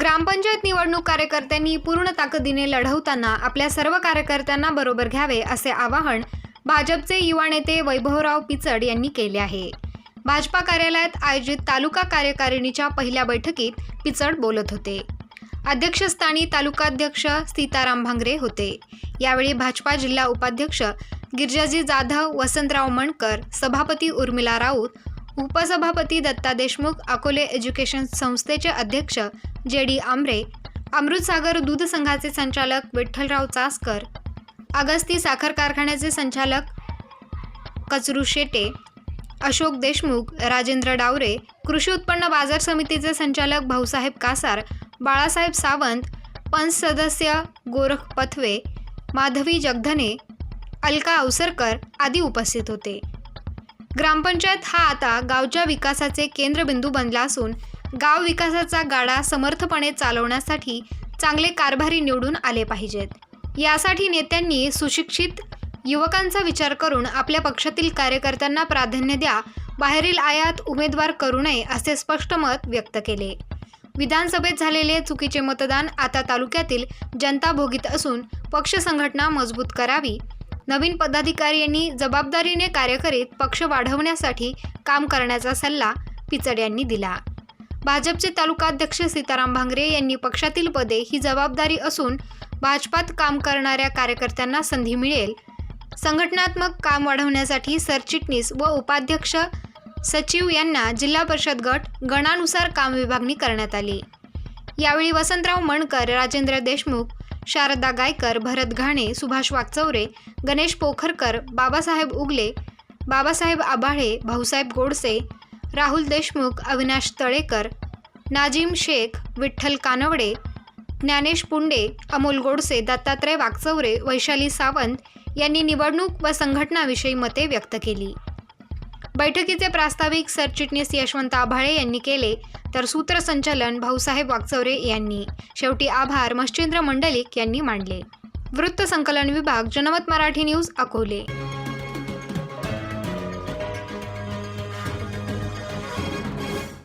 ग्रामपंचायत निवडणूक कार्यकर्त्यांनी पूर्ण ताकदीने लढवताना आपल्या सर्व कार्यकर्त्यांना बरोबर घ्यावे असे आवाहन भाजपचे युवा नेते वैभवराव पिचड यांनी केले आहे. भाजपा कार्यालयात आयोजित तालुका कार्यकारिणीच्या पहिल्या बैठकीत पिचड बोलत होते. अध्यक्षस्थानी तालुकाध्यक्ष सीताराम भांगरे होते. यावेळी भाजपा जिल्हा उपाध्यक्ष गिरजाजी जाधव वसंतराव मणकर सभापती उर्मिला राऊत उपसभापती दत्ता देशमुख अकोले एज्युकेशन संस्थेचे अध्यक्ष जे डी आमरे अमृतसागर दूध संघाचे संचालक विठ्ठलराव चासकर अगस्ती साखर कारखान्याचे संचालक कचरू शेटे अशोक देशमुख राजेंद्र डावरे कृषी उत्पन्न बाजार समितीचे संचालक भाऊसाहेब कासार बाळासाहेब सावंत पंच सदस्य गोरख पथवे माधवी जगधने अलका अवसरकर आदी उपस्थित होते. ग्रामपंचायत हा आता गावच्या विकासाचे केंद्रबिंदू बनला असून गाव विकासाचा गाडा समर्थपणे चालवण्यासाठी चांगले कारभारी निवडून आले पाहिजेत. यासाठी नेत्यांनी सुशिक्षित युवकांचा विचार करून आपल्या पक्षातील कार्यकर्त्यांना प्राधान्य द्या बाहेरील आयात उमेदवार करू नये असे स्पष्ट मत व्यक्त केले. विधानसभेत झालेले चुकीचे मतदान आता तालुक्यातील जनता भोगीत असून पक्ष संघटना मजबूत करावी नवीन पदाधिकारी यांनी जबाबदारीने कार्य करीत पक्ष वाढवण्यासाठी काम करण्याचा सल्ला पिचड यांनी दिला. भाजपचे तालुकाध्यक्ष सीताराम भांगरे यांनी पक्षातील पदे ही जबाबदारी असून भाजपात काम करणाऱ्या कार्यकर्त्यांना संधी मिळेल. संघटनात्मक काम वाढवण्यासाठी सरचिटणीस व उपाध्यक्ष सचिव यांना जिल्हा परिषद गट गणानुसार काम विभागणी करण्यात आली. यावेळी वसंतराव मणकर राजेंद्र देशमुख शारदा गायकर भरत घाणे सुभाष वागचौरे गणेश पोखरकर बाबासाहेब उगले बाबासाहेब आबाळे भाऊसाहेब गोडसे राहुल देशमुख अविनाश तळेकर नाजिम शेख विठ्ठल कानवडे ज्ञानेश पुंडे अमोल गोडसे दत्तात्रय वागचौरे वैशाली सावंत यांनी निवडणूक व संघटनाविषयी मते व्यक्त केली. बैठकीचे प्रास्ताविक सरचिटणीस यशवंत आभाळे यांनी केले तर सूत्रसंचालन भाऊसाहेब वागचौरे यांनी. शेवटी आभार मच्छिंद्र मंडलिक यांनी मांडले. वृत्त संकलन विभाग जनमत मराठी न्यूज अकोले.